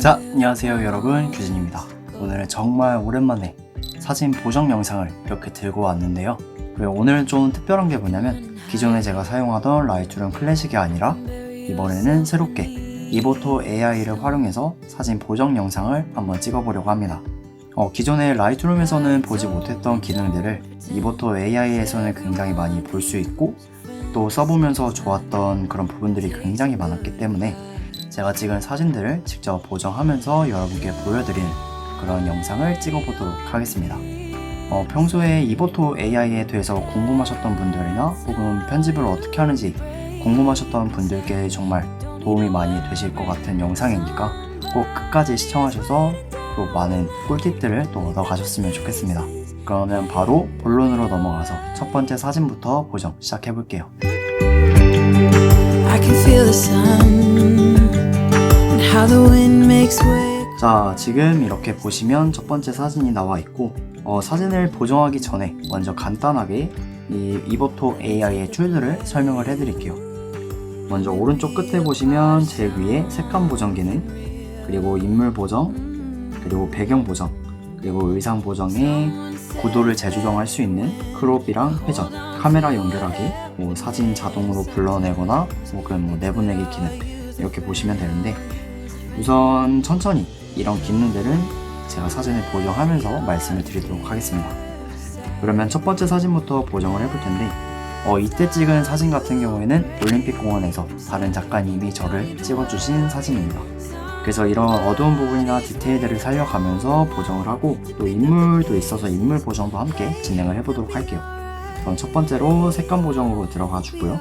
자, 안녕하세요 여러분 규진입니다. 오늘은 정말 오랜만에 사진 보정 영상을 이렇게 들고 왔는데요. 그리고 오늘은 좀 특별한 게 뭐냐면 기존에 제가 사용하던 라이트룸 클래식이 아니라 이번에는 새롭게 이보토 AI를 활용해서 사진 보정 영상을 한번 찍어보려고 합니다. 어, 기존에 라이트룸에서는 보지 못했던 기능들을 이보토 AI에서는 굉장히 많이 볼 수 있고 또 써보면서 좋았던 그런 부분들이 굉장히 많았기 때문에 제가 찍은 사진들을 직접 보정하면서 여러분께 보여드리는 그런 영상을 찍어보도록 하겠습니다. 어, 평소에 이보토 AI에 대해서 궁금하셨던 분들이나 혹은 편집을 어떻게 하는지 궁금하셨던 분들께 정말 도움이 많이 되실 것 같은 영상이니까 꼭 끝까지 시청하셔서 또 많은 꿀팁들을 또 얻어가셨으면 좋겠습니다. 그러면 바로 본론으로 넘어가서 첫 번째 사진부터 보정 시작해 볼게요. 자, 지금 이렇게 보시면 첫 번째 사진이 나와 있고, 어, 사진을 보정하기 전에 먼저 간단하게 이 이보토 AI의 툴들을 설명을 해드릴게요. 먼저 오른쪽 끝에 보시면 제일 위에 색감 보정 기능, 그리고 인물 보정, 그리고 배경 보정, 그리고 의상 보정에 구도를 재조정할 수 있는 크롭이랑 회전, 카메라 연결하기, 뭐 사진 자동으로 불러내거나 혹은 뭐 내보내기 기능 이렇게 보시면 되는데 우선 천천히 이런 기능들은 제가 사진을 보정하면서 말씀을 드리도록 하겠습니다. 그러면 첫 번째 사진부터 보정을 해볼 텐데 어, 이때 찍은 사진 같은 경우에는 올림픽 공원에서 다른 작가님이 저를 찍어주신 사진입니다. 그래서 이런 어두운 부분이나 디테일들을 살려가면서 보정을 하고 또 인물도 있어서 인물 보정도 함께 진행을 해보도록 할게요. 그럼 첫 번째로 색감 보정으로 들어가 주고요.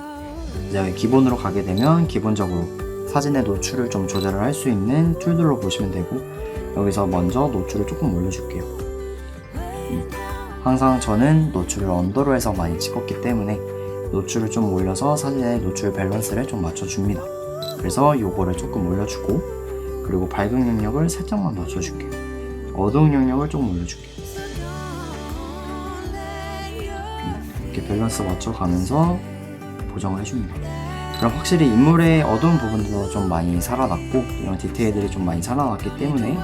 이제 기본으로 가게 되면 기본적으로 사진의 노출을 좀 조절을 할 수 있는 툴들로 보시면 되고 여기서 먼저 노출을 조금 올려줄게요. 음, 항상 저는 노출을 언더로 해서 많이 찍었기 때문에 노출을 좀 올려서 사진의 노출 밸런스를 좀 맞춰줍니다. 그래서 요거를 조금 올려주고 그리고 밝은 영역을 살짝만 낮춰줄게요. 어두운 영역을 조금 올려줄게요. 음, 이렇게 밸런스 맞춰가면서 보정을 해줍니다. 그럼 확실히 인물의 어두운 부분도 좀 많이 살아났고 이런 디테일들이 좀 많이 살아났기 때문에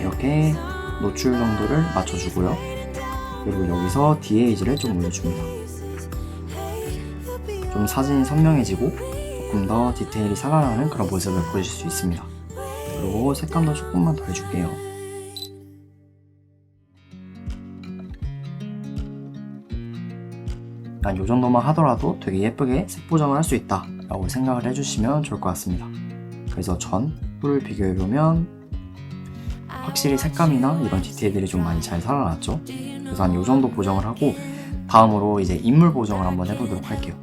이렇게 노출 정도를 맞춰주고요. 그리고 여기서 DAG를 좀 올려줍니다. 좀 사진이 선명해지고 조금 더 디테일이 살아나는 그런 모습을 보실 수 있습니다. 그리고 색감도 조금만 더 해줄게요. 난이 정도만 하더라도 되게 예쁘게 색 보정을 할 수 있다 라고 생각을 해주시면 좋을 것 같습니다. 그래서 전, 후를 비교해보면 확실히 색감이나 이런 디테일들이 좀 많이 잘 살아났죠. 그래서 한이 정도 보정을 하고 다음으로 이제 인물 보정을 한번 해보도록 할게요.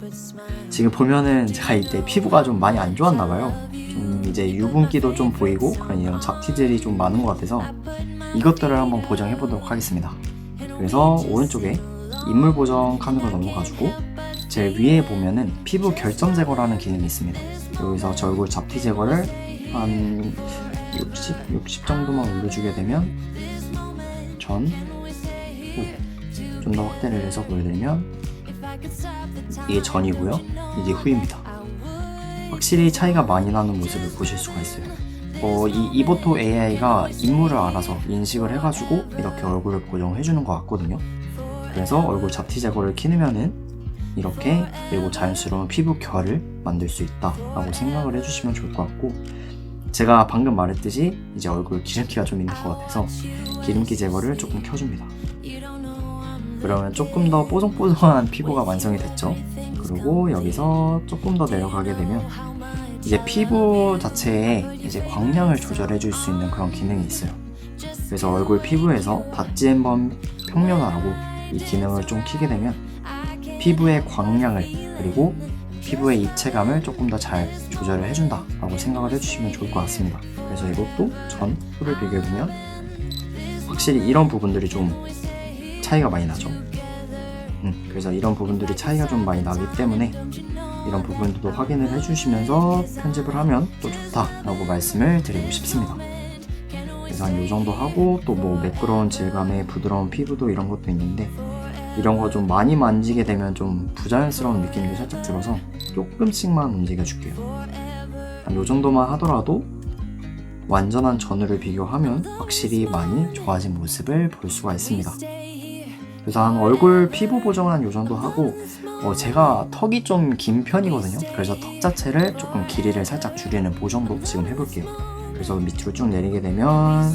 지금 보면은 제가 이때 피부가 좀 많이 안 좋았나 봐요. 좀 이제 유분기도 좀 보이고 그런 이런 잡티들이 좀 많은 것 같아서 이것들을 한번 보정해 보도록 하겠습니다. 그래서 오른쪽에 인물 보정 칸으로 넘어가지고 제일 위에 보면은 피부 결점 제거라는 기능이 있습니다. 여기서 저 얼굴 잡티 제거를 한 60, 60 정도만 올려주게 되면 전, 후좀더 확대를 해서 보여드리면 이게 전이고요. 이게 후입니다. 확실히 차이가 많이 나는 모습을 보실 수가 있어요. 어, 이 이보토 AI가 인물을 알아서 인식을 해가지고 이렇게 얼굴을 보정해주는 것 같거든요. 그래서 얼굴 잡티 제거를 키우면은 이렇게 그리고 자연스러운 피부 결을 만들 수 있다라고 생각을 해주시면 좋을 것 같고 제가 방금 말했듯이 이제 얼굴 기름기가 좀 있는 것 같아서 기름기 제거를 조금 켜줍니다. 그러면 조금 더 뽀송뽀송한 피부가 완성이 됐죠. 그리고 여기서 조금 더 내려가게 되면 이제 피부 자체에 이제 광량을 조절해 줄 수 있는 그런 기능이 있어요. 그래서 얼굴 피부에서 닷지 앤번 평면화라고 이 기능을 좀 키게 되면 피부의 광량을 그리고 피부의 입체감을 조금 더 잘 조절을 해준다 라고 생각을 해주시면 좋을 것 같습니다. 그래서 이것도 전, 후를 비교해보면 확실히 이런 부분들이 좀 차이가 많이 나죠. 음, 그래서 이런 부분들이 차이가 좀 많이 나기 때문에 이런 부분들도 확인을 해주시면서 편집을 하면 또 좋다라고 말씀을 드리고 싶습니다. 그래서 한이 정도 하고 또 뭐 매끄러운 질감의 부드러운 피부도 이런 것도 있는데 이런 거 좀 많이 만지게 되면 좀 부자연스러운 느낌이 살짝 들어서 조금씩만 움직여 줄게요. 한이 정도만 하더라도 완전한 전후를 비교하면 확실히 많이 좋아진 모습을 볼 수가 있습니다. 그래서 한 얼굴 피부 보정은 한요 정도 하고 어, 제가 턱이 좀 긴 편이거든요. 그래서 턱 자체를 조금 길이를 살짝 줄이는 보정도 지금 해볼게요. 그래서 밑으로 쭉 내리게 되면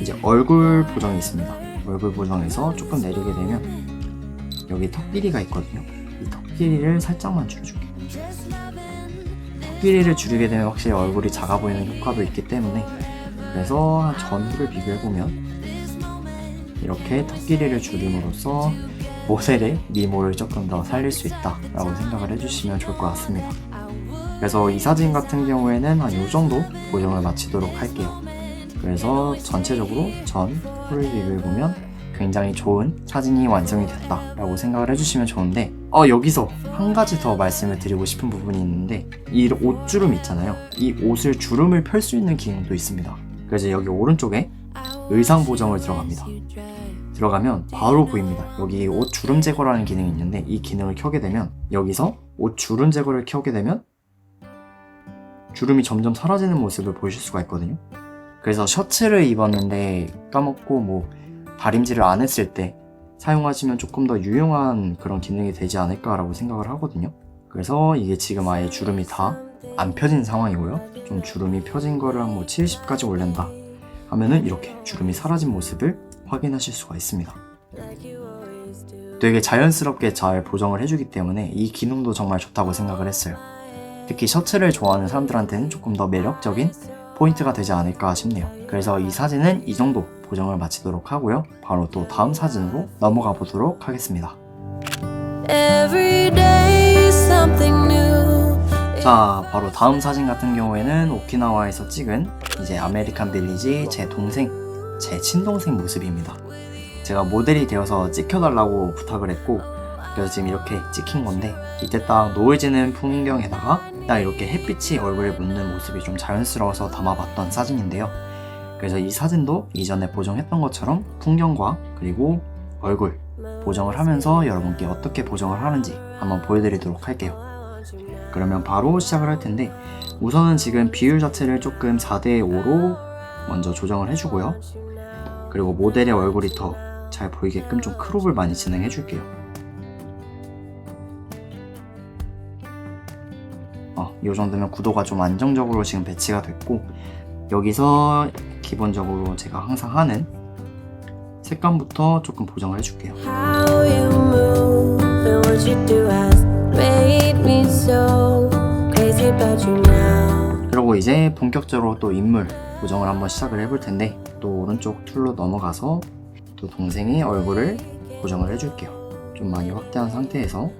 이제 얼굴 보정이 있습니다. 얼굴 보정에서 조금 내리게 되면 여기 턱 길이가 있거든요. 이 턱 길이를 살짝만 줄여줄게요. 턱 길이를 줄이게 되면 확실히 얼굴이 작아 보이는 효과도 있기 때문에 그래서 한 전후를 비교해 보면 이렇게 턱 길이를 줄임으로써 모델의 미모를 조금 더 살릴 수 있다라고 생각을 해주시면 좋을 것 같습니다. 그래서 이 사진 같은 경우에는 한 이 정도 보정을 마치도록 할게요. 그래서 전체적으로 전, 후를 비교해보면 굉장히 좋은 사진이 완성이 됐다라고 생각을 해주시면 좋은데 어 여기서 한 가지 더 말씀을 드리고 싶은 부분이 있는데 이 옷주름 있잖아요. 이 옷을 주름을 펼 수 있는 기능도 있습니다. 그래서 여기 오른쪽에 의상 보정을 들어갑니다. 들어가면 바로 보입니다. 여기 옷 주름 제거라는 기능이 있는데 이 기능을 켜게 되면 여기서 옷 주름 제거를 켜게 되면 주름이 점점 사라지는 모습을 보실 수가 있거든요. 그래서 셔츠를 입었는데 까먹고 뭐 다림질을 안 했을 때 사용하시면 조금 더 유용한 그런 기능이 되지 않을까라고 생각을 하거든요. 그래서 이게 지금 아예 주름이 다 안 펴진 상황이고요. 좀 주름이 펴진 거를 한 뭐 70까지 올린다 하면은 이렇게 주름이 사라진 모습을 확인하실 수가 있습니다. 되게 자연스럽게 잘 보정을 해주기 때문에 이 기능도 정말 좋다고 생각을 했어요. 특히 셔츠를 좋아하는 사람들한테는 조금 더 매력적인 포인트가 되지 않을까 싶네요. 그래서 이 사진은 이 정도 보정을 마치도록 하고요. 바로 또 다음 사진으로 넘어가 보도록 하겠습니다. 자, 바로 다음 사진 같은 경우에는 오키나와에서 찍은 이제 아메리칸 빌리지 제 동생, 제 친동생 모습입니다. 제가 모델이 되어서 찍혀달라고 부탁을 했고, 그래서 지금 이렇게 찍힌 건데, 이때 딱 노을 지는 풍경에다가 딱 이렇게 햇빛이 얼굴에 묻는 모습이 좀 자연스러워서 담아봤던 사진인데요. 그래서 이 사진도 이전에 보정했던 것처럼 풍경과 그리고 얼굴 보정을 하면서 여러분께 어떻게 보정을 하는지 한번 보여드리도록 할게요. 그러면 바로 시작을 할 텐데 우선은 지금 비율 자체를 조금 4대 5로 먼저 조정을 해주고요. 그리고 모델의 얼굴이 더 잘 보이게끔 좀 크롭을 많이 진행해 줄게요. 어, 이 정도면 구도가 좀 안정적으로 지금 배치가 됐고 여기서 기본적으로 제가 항상 하는 색감부터 조금 보정을 해줄게요. 그리고 이제 본격적으로 또 인물 보정을 한번 시작을 해볼 텐데 또 오른쪽 툴로 넘어가서 또 동생의 얼굴을 보정을 해줄게요. 좀 많이 확대한 상태에서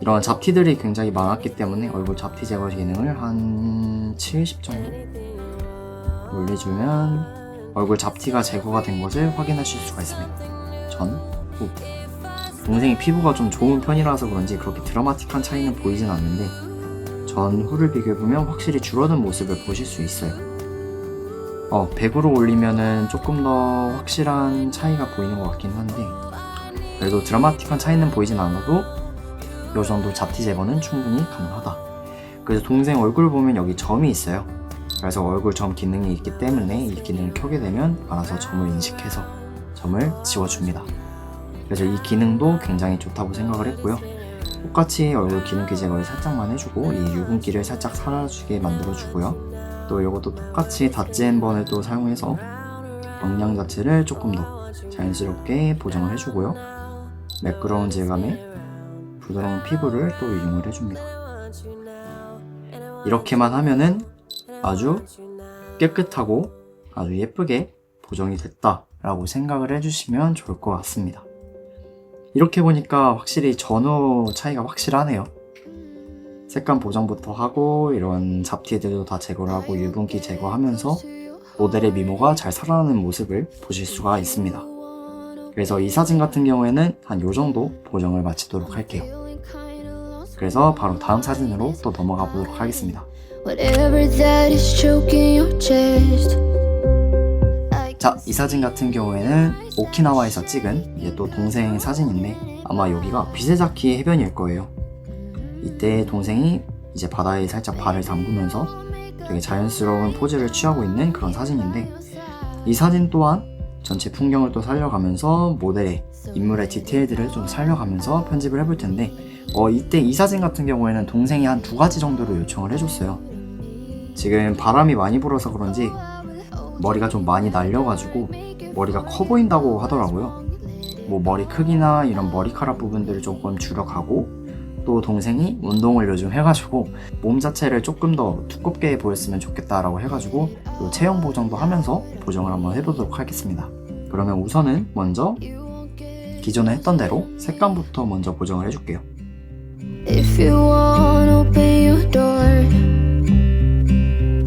이런 잡티들이 굉장히 많았기 때문에 얼굴 잡티 제거 기능을 한 70 정도 올려주면 얼굴 잡티가 제거가 된 것을 확인하실 수가 있습니다. 전, 후. 동생이 피부가 좀 좋은 편이라서 그런지 그렇게 드라마틱한 차이는 보이진 않는데 전 후를 비교해보면 확실히 줄어든 모습을 보실 수 있어요. 어, 100으로 올리면은 조금 더 확실한 차이가 보이는 것 같긴 한데 그래도 드라마틱한 차이는 보이진 않아도 이 정도 잡티 제거는 충분히 가능하다. 그래서 동생 얼굴 보면 여기 점이 있어요. 그래서 얼굴 점 기능이 있기 때문에 이 기능을 켜게 되면 알아서 점을 인식해서 점을 지워줍니다. 그래서 이 기능도 굉장히 좋다고 생각을 했고요. 똑같이 얼굴 기능기 제거를 살짝만 해주고 이 유분기를 살짝 사라지게 만들어주고요. 또 이것도 똑같이 닷지앤번을 또 사용해서 영양 자체를 조금 더 자연스럽게 보정을 해주고요. 매끄러운 질감의 부드러운 피부를 또 이용을 해줍니다. 이렇게만 하면은 아주 깨끗하고 아주 예쁘게 보정이 됐다라고 생각을 해주시면 좋을 것 같습니다. 이렇게 보니까 확실히 전후 차이가 확실하네요. 색감 보정부터 하고 이런 잡티들도 다 제거를 하고 유분기 제거하면서 모델의 미모가 잘 살아나는 모습을 보실 수가 있습니다. 그래서 이 사진 같은 경우에는 한 요 정도 보정을 마치도록 할게요. 그래서 바로 다음 사진으로 또 넘어가 보도록 하겠습니다. 자, 이 사진 같은 경우에는 오키나와에서 찍은 이제 또 동생 사진인데 아마 여기가 비세자키 해변일 거예요. 이때 동생이 이제 바다에 살짝 발을 담그면서 되게 자연스러운 포즈를 취하고 있는 그런 사진인데 이 사진 또한 전체 풍경을 또 살려가면서 모델의 인물의 디테일들을 좀 살려가면서 편집을 해볼 텐데 어, 이때 이 사진 같은 경우에는 동생이 한 두 가지 정도로 요청을 해줬어요. 지금 바람이 많이 불어서 그런지 머리가 좀 많이 날려가지고 머리가 커 보인다고 하더라고요. 뭐 머리 크기나 이런 머리카락 부분들을 조금 줄여가고 또 동생이 운동을 요즘 해가지고 몸 자체를 조금 더 두껍게 보였으면 좋겠다라고 해가지고 또 체형 보정도 하면서 보정을 한번 해보도록 하겠습니다. 그러면 우선은 먼저 기존에 했던 대로 색감부터 먼저 보정을 해줄게요. If you want, open your door.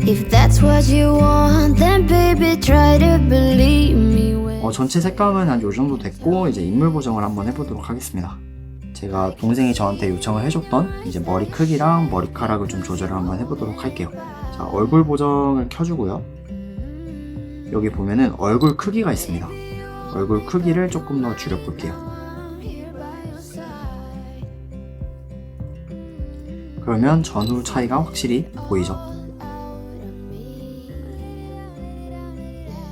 If that's what you want, then baby, try to believe me. 어, 전체 색감은 한 요 정도 됐고 이제 인물 보정을 한번 해보도록 하겠습니다. 제가 동생이 저한테 요청을 해줬던 이제 머리 크기랑 머리카락을 좀 조절을 한번 해보도록 할게요. 자 얼굴 보정을 켜주고요. 여기 보면은 얼굴 크기가 있습니다. 얼굴 크기를 조금 더 줄여볼게요. 그러면 전후 차이가 확실히 보이죠?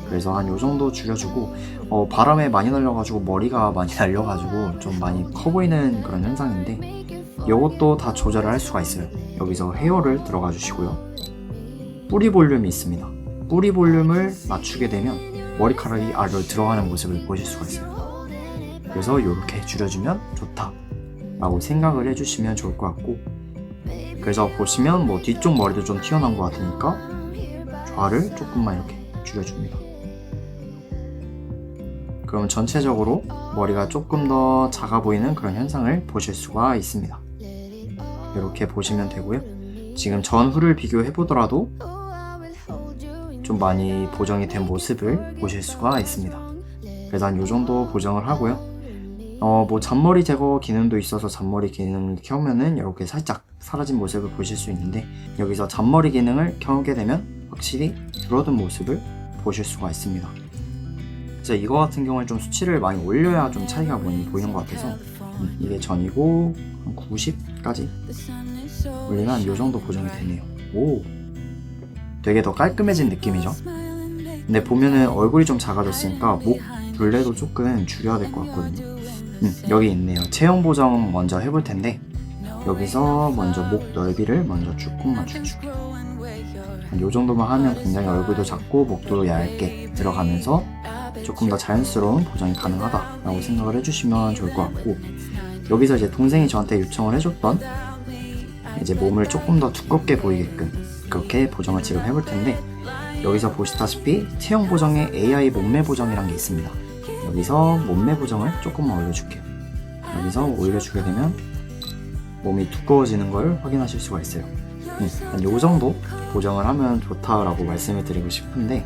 그래서 한 요 정도 줄여주고 어, 바람에 많이 날려가지고 머리가 많이 날려가지고 좀 많이 커 보이는 그런 현상인데 이것도 다 조절을 할 수가 있어요. 여기서 헤어를 들어가 주시고요. 뿌리 볼륨이 있습니다. 뿌리 볼륨을 맞추게 되면 머리카락이 아래로 들어가는 모습을 보실 수가 있어요. 그래서 이렇게 줄여주면 좋다 라고 생각을 해주시면 좋을 것 같고 그래서 보시면 뭐 뒤쪽 머리도 좀 튀어나온 것 같으니까 좌를 조금만 이렇게 줄여줍니다 그러면 전체적으로 머리가 조금 더 작아 보이는 그런 현상을 보실 수가 있습니다. 이렇게 보시면 되고요. 지금 전후를 비교해 보더라도 좀 많이 보정이 된 모습을 보실 수가 있습니다. 그래서 한요 정도 보정을 하고요. 어, 뭐 잔머리 제거 기능도 있어서 잔머리 기능을 켜면은 이렇게 살짝 사라진 모습을 보실 수 있는데 여기서 잔머리 기능을 켜게 되면 확실히 줄어든 모습을 보실 수가 있습니다. 진짜 이거 같은 경우는 좀 수치를 많이 올려야 좀 차이가 많이 보이는 것 같아서 음, 이게 전이고 한 90까지 올리면 한요 정도 보정이 되네요. 오, 되게 더 깔끔해진 느낌이죠. 근데 보면은 얼굴이 좀 작아졌으니까 목 둘레도 조금 줄여야 될 것 같거든요. 음, 여기 있네요. 체형 보정 먼저 해볼 텐데 여기서 먼저 목 넓이를 먼저 조금 맞춰주고 요 정도만 하면 굉장히 얼굴도 작고 목도 얇게 들어가면서 조금 더 자연스러운 보정이 가능하다라고 생각을 해주시면 좋을 것 같고 여기서 이제 동생이 저한테 요청을 해줬던 이제 몸을 조금 더 두껍게 보이게끔 그렇게 보정을 지금 해볼 텐데 여기서 보시다시피 체형 보정에 AI 몸매 보정이란 게 있습니다. 여기서 몸매 보정을 조금만 올려줄게요. 여기서 올려주게 되면 몸이 두꺼워지는 걸 확인하실 수가 있어요. 음, 한요 정도 보정을 하면 좋다라고 말씀을 드리고 싶은데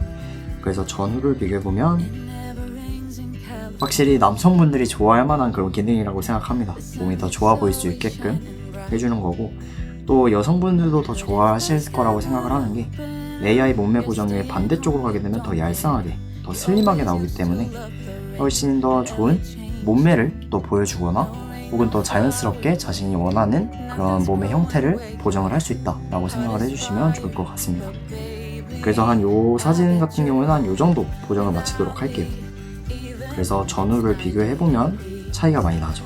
그래서 전후를 비교해보면 확실히 남성분들이 좋아할 만한 그런 기능이라고 생각합니다. 몸이 더 좋아 보일 수 있게끔 해주는 거고 또 여성분들도 더 좋아하실 거라고 생각을 하는 게 AI 몸매 보정의 반대쪽으로 가게 되면 더 얄쌍하게 더 슬림하게 나오기 때문에 훨씬 더 좋은 몸매를 또 보여주거나 혹은 더 자연스럽게 자신이 원하는 그런 몸의 형태를 보정을 할 수 있다라고 생각을 해주시면 좋을 것 같습니다. 그래서 한 요 사진 같은 경우는 한 요 정도 보정을 마치도록 할게요. 그래서 전후를 비교해보면 차이가 많이 나죠.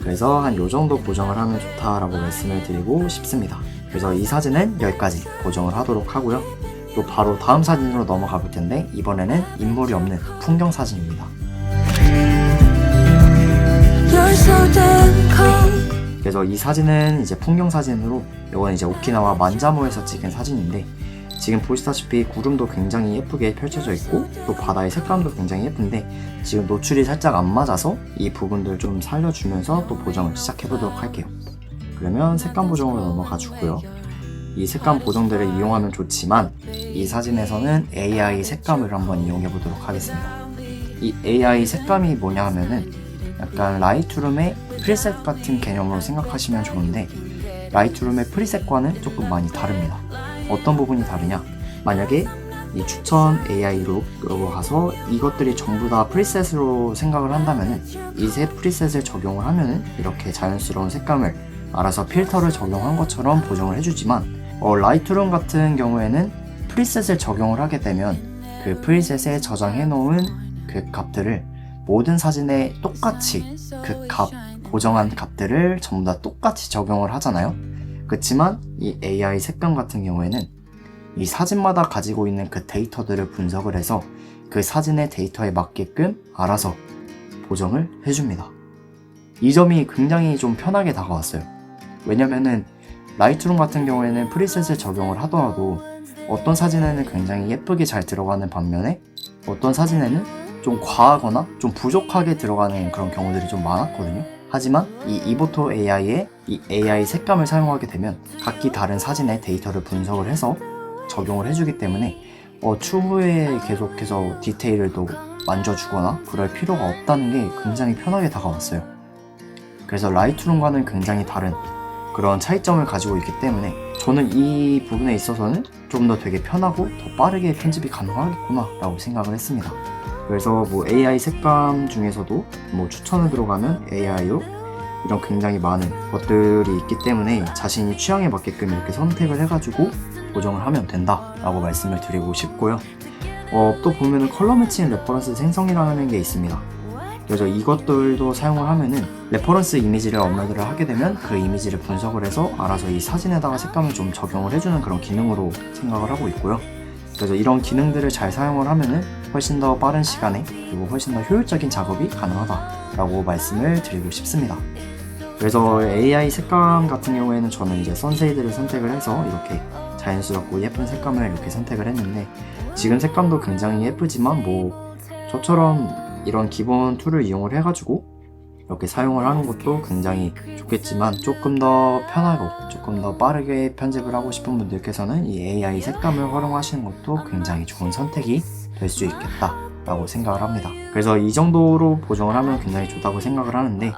그래서 한 요 정도 보정을 하면 좋다라고 말씀을 드리고 싶습니다. 그래서 이 사진은 여기까지 보정을 하도록 하고요. 또 바로 다음 사진으로 넘어가 볼 텐데 이번에는 인물이 없는 풍경 사진입니다. 그래서 이 사진은 이제 풍경 사진으로 이건 이제 오키나와 만자모에서 찍은 사진인데 지금 보시다시피 구름도 굉장히 예쁘게 펼쳐져 있고 또 바다의 색감도 굉장히 예쁜데 지금 노출이 살짝 안 맞아서 이 부분들 좀 살려주면서 또 보정을 시작해 보도록 할게요. 그러면 색감 보정으로 넘어가 주고요. 이 색감 보정들을 이용하면 좋지만 이 사진에서는 AI 색감을 한번 이용해 보도록 하겠습니다. 이 AI 색감이 뭐냐 하면은 약간 라이트룸의 프리셋 같은 개념으로 생각하시면 좋은데 라이트룸의 프리셋과는 조금 많이 다릅니다. 어떤 부분이 다르냐? 만약에 이 추천 AI로 들어가서 이것들이 전부 다 프리셋으로 생각을 한다면은 이 세 프리셋을 적용을 하면은 이렇게 자연스러운 색감을 알아서 필터를 적용한 것처럼 보정을 해주지만 어, 라이트룸 같은 경우에는 프리셋을 적용을 하게 되면 그 프리셋에 저장해 놓은 그 값들을 모든 사진에 똑같이 그 값, 보정한 값들을 전부 다 똑같이 적용을 하잖아요. 그렇지만 이 AI 색감 같은 경우에는 이 사진마다 가지고 있는 그 데이터들을 분석을 해서 그 사진의 데이터에 맞게끔 알아서 보정을 해줍니다. 이 점이 굉장히 좀 편하게 다가왔어요. 왜냐면은 라이트룸 같은 경우에는 프리셋을 적용을 하더라도 어떤 사진에는 굉장히 예쁘게 잘 들어가는 반면에 어떤 사진에는 좀 과하거나 좀 부족하게 들어가는 그런 경우들이 좀 많았거든요. 하지만 이 이보토 AI의 이 AI 색감을 사용하게 되면 각기 다른 사진의 데이터를 분석을 해서 적용을 해주기 때문에 어, 추후에 계속해서 디테일을 또 만져주거나 그럴 필요가 없다는 게 굉장히 편하게 다가왔어요. 그래서 라이트룸과는 굉장히 다른 그런 차이점을 가지고 있기 때문에 저는 이 부분에 있어서는 좀 더 되게 편하고 더 빠르게 편집이 가능하겠구나 라고 생각을 했습니다. 그래서 뭐 AI 색감 중에서도 뭐 추천을 들어가면 AI로 이런 굉장히 많은 것들이 있기 때문에 자신이 취향에 맞게끔 이렇게 선택을 해가지고 보정을 하면 된다라고 말씀을 드리고 싶고요. 어, 또 보면은 컬러 매칭 레퍼런스 생성이라는 게 있습니다. 그래서 이것들도 사용을 하면은 레퍼런스 이미지를 업로드를 하게 되면 그 이미지를 분석을 해서 알아서 이 사진에다가 색감을 좀 적용을 해주는 그런 기능으로 생각을 하고 있고요. 그래서 이런 기능들을 잘 사용을 하면은 훨씬 더 빠른 시간에 그리고 훨씬 더 효율적인 작업이 가능하다라고 말씀을 드리고 싶습니다. 그래서 AI 색감 같은 경우에는 저는 이제 선세이드를 선택을 해서 이렇게 자연스럽고 예쁜 색감을 이렇게 선택을 했는데 지금 색감도 굉장히 예쁘지만 뭐 저처럼 이런 기본 툴을 이용을 해가지고 이렇게 사용을 하는 것도 굉장히 좋겠지만 조금 더 편하고 조금 더 빠르게 편집을 하고 싶은 분들께서는 이 AI 색감을 활용하시는 것도 굉장히 좋은 선택이 될 수 있겠다 라고 생각을 합니다. 그래서 이 정도로 보정을 하면 굉장히 좋다고 생각을 하는데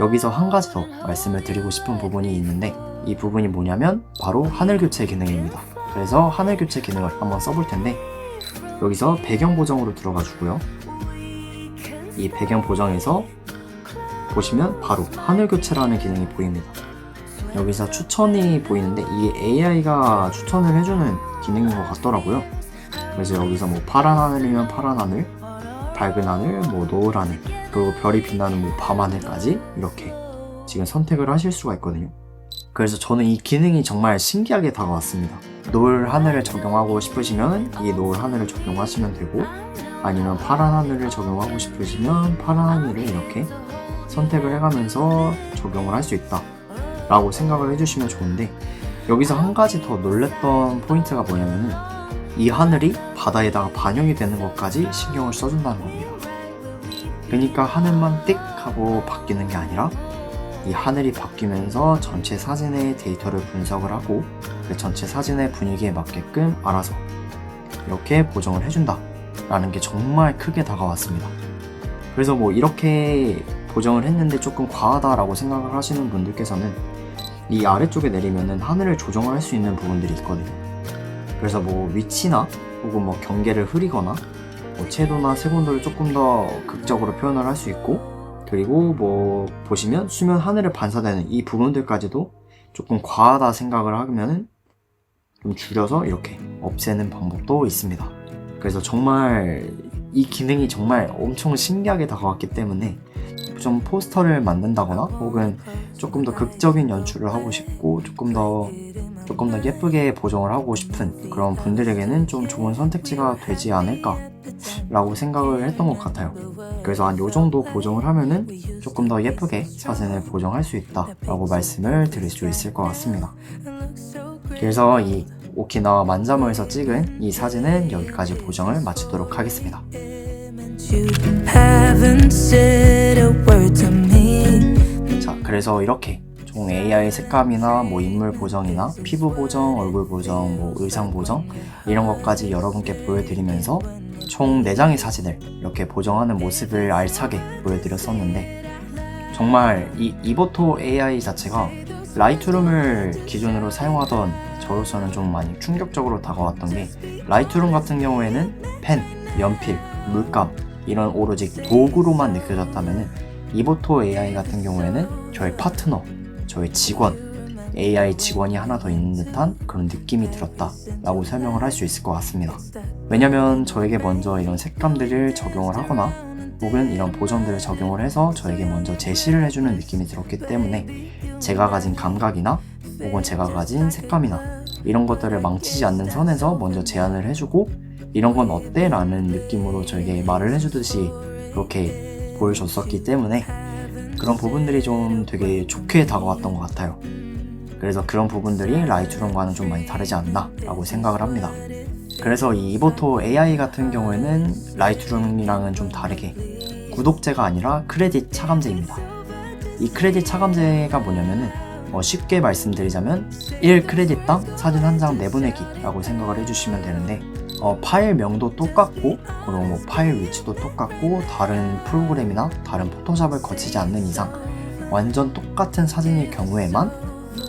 여기서 한 가지 더 말씀을 드리고 싶은 부분이 있는데 이 부분이 뭐냐면 바로 하늘 교체 기능입니다. 그래서 하늘 교체 기능을 한번 써볼 텐데 여기서 배경 보정으로 들어가 주고요. 이 배경 보정에서 보시면 바로 하늘 교체라는 기능이 보입니다. 여기서 추천이 보이는데 이게 AI가 추천을 해주는 기능인 것 같더라고요. 그래서 여기서 뭐 파란 하늘이면 파란 하늘, 밝은 하늘, 뭐 노을 하늘, 그리고 별이 빛나는 뭐 밤 하늘까지 이렇게 지금 선택을 하실 수가 있거든요. 그래서 저는 이 기능이 정말 신기하게 다가왔습니다. 노을 하늘을 적용하고 싶으시면 이 노을 하늘을 적용하시면 되고 아니면 파란 하늘을 적용하고 싶으시면 파란 하늘을 이렇게 선택을 해가면서 적용을 할 수 있다 라고 생각을 해주시면 좋은데 여기서 한 가지 더 놀랬던 포인트가 뭐냐면은 이 하늘이 바다에다가 반영이 되는 것까지 신경을 써준다는 겁니다 그러니까 하늘만 띡 하고 바뀌는 게 아니라 이 하늘이 바뀌면서 전체 사진의 데이터를 분석을 하고 그 전체 사진의 분위기에 맞게끔 알아서 이렇게 보정을 해준다 라는 게 정말 크게 다가왔습니다. 그래서 뭐 이렇게 보정을 했는데 조금 과하다라고 생각을 하시는 분들께서는 이 아래쪽에 내리면은 하늘을 조정을 할 수 있는 부분들이 있거든요. 그래서 뭐 위치나 혹은 뭐 경계를 흐리거나 뭐 채도나 색온도를 조금 더 극적으로 표현을 할 수 있고 그리고 뭐 보시면 수면 하늘에 반사되는 이 부분들까지도 조금 과하다 생각을 하면은 좀 줄여서 이렇게 없애는 방법도 있습니다. 그래서 정말 이 기능이 정말 엄청 신기하게 다가왔기 때문에 좀 포스터를 만든다거나 혹은 조금 더 극적인 연출을 하고 싶고 조금 더 조금 더 예쁘게 보정을 하고 싶은 그런 분들에게는 좀 좋은 선택지가 되지 않을까 라고 생각을 했던 것 같아요. 그래서 한 요 정도 보정을 하면은 조금 더 예쁘게 사진을 보정할 수 있다 라고 말씀을 드릴 수 있을 것 같습니다. 그래서 이 오키나와 만자모에서 찍은 이 사진은 여기까지 보정을 마치도록 하겠습니다. 자, 그래서 이렇게 총 AI 색감이나 뭐 인물 보정이나 피부 보정, 얼굴 보정, 뭐 의상 보정 이런 것까지 여러분께 보여드리면서 총 4장의 사진을 이렇게 보정하는 모습을 알차게 보여드렸었는데 정말 이 이보토 AI 자체가 라이트룸을 기준으로 사용하던 저로서는 좀 많이 충격적으로 다가왔던 게 라이트룸 같은 경우에는 펜, 연필, 물감 이런 오로지 도구로만 느껴졌다면 이보토 AI 같은 경우에는 저의 파트너, 저의 직원, AI 직원이 하나 더 있는 듯한 그런 느낌이 들었다 라고 설명을 할 수 있을 것 같습니다. 왜냐면 저에게 먼저 이런 색감들을 적용을 하거나 혹은 이런 보정들을 적용을 해서 저에게 먼저 제시를 해주는 느낌이 들었기 때문에 제가 가진 감각이나 혹은 제가 가진 색감이나 이런 것들을 망치지 않는 선에서 먼저 제안을 해주고 이런 건 어때? 라는 느낌으로 저에게 말을 해주듯이 그렇게 보여줬었기 때문에 그런 부분들이 좀 되게 좋게 다가왔던 것 같아요. 그래서 그런 부분들이 라이트룸과는 좀 많이 다르지 않나 라고 생각을 합니다. 그래서 이 이보토 AI 같은 경우에는 라이트룸이랑은 좀 다르게 구독제가 아니라 크레딧 차감제입니다. 이 크레딧 차감제가 뭐냐면은 어, 쉽게 말씀드리자면 1 크레딧당 사진 한 장 내보내기라고 생각을 해주시면 되는데 어, 파일 명도 똑같고 그리고 뭐 파일 위치도 똑같고 다른 프로그램이나 다른 포토샵을 거치지 않는 이상 완전 똑같은 사진일 경우에만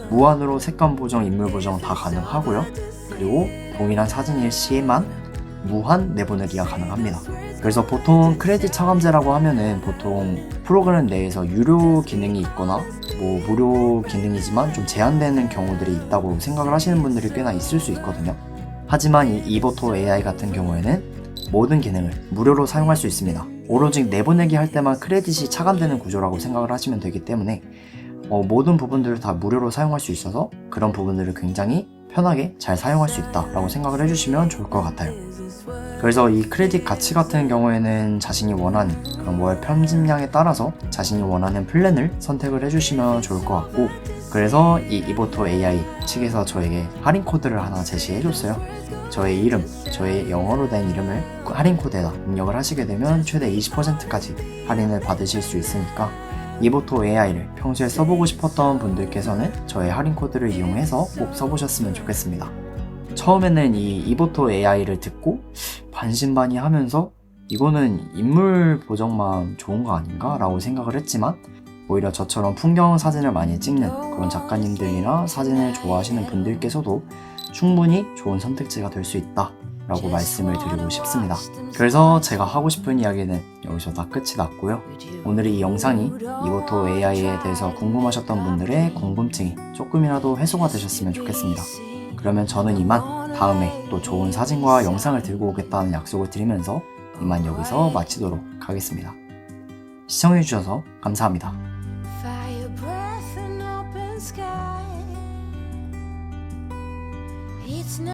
무한으로 색감 보정, 인물 보정 다 가능하고요. 그리고 동일한 사진일 시에만 무한 내보내기가 가능합니다. 그래서 보통 크레딧 차감제라고 하면은 보통 프로그램 내에서 유료 기능이 있거나 뭐 무료 기능이지만 좀 제한되는 경우들이 있다고 생각을 하시는 분들이 꽤나 있을 수 있거든요. 하지만 이 이보토 AI 같은 경우에는 모든 기능을 무료로 사용할 수 있습니다. 오로지 내보내기 할 때만 크레딧이 차감되는 구조라고 생각을 하시면 되기 때문에 어, 모든 부분들을 다 무료로 사용할 수 있어서 그런 부분들을 굉장히 편하게 잘 사용할 수 있다라고 생각을 해주시면 좋을 것 같아요. 그래서 이 크레딧 가치 같은 경우에는 자신이 원하는 그런 월 편집량에 따라서 자신이 원하는 플랜을 선택을 해주시면 좋을 것 같고 그래서 이 이보토 AI 측에서 저에게 할인 코드를 하나 제시해 줬어요. 저의 이름, 저의 영어로 된 이름을 그 할인 코드에다 입력을 하시게 되면 최대 20%까지 할인을 받으실 수 있으니까 이보토 AI를 평소에 써보고 싶었던 분들께서는 저의 할인 코드를 이용해서 꼭 써보셨으면 좋겠습니다. 처음에는 이 이보토 AI를 듣고 반신반의 하면서 이거는 인물 보정만 좋은 거 아닌가? 라고 생각을 했지만 오히려 저처럼 풍경 사진을 많이 찍는 그런 작가님들이나 사진을 좋아하시는 분들께서도 충분히 좋은 선택지가 될 수 있다 라고 말씀을 드리고 싶습니다. 그래서 제가 하고 싶은 이야기는 여기서 다 끝이 났고요. 오늘 이 영상이 이보토 AI에 대해서 궁금하셨던 분들의 궁금증이 조금이라도 해소가 되셨으면 좋겠습니다. 그러면 저는 이만 다음에 또 좋은 사진과 영상을 들고 오겠다는 약속을 드리면서 이만 여기서 마치도록 하겠습니다. 시청해주셔서 감사합니다.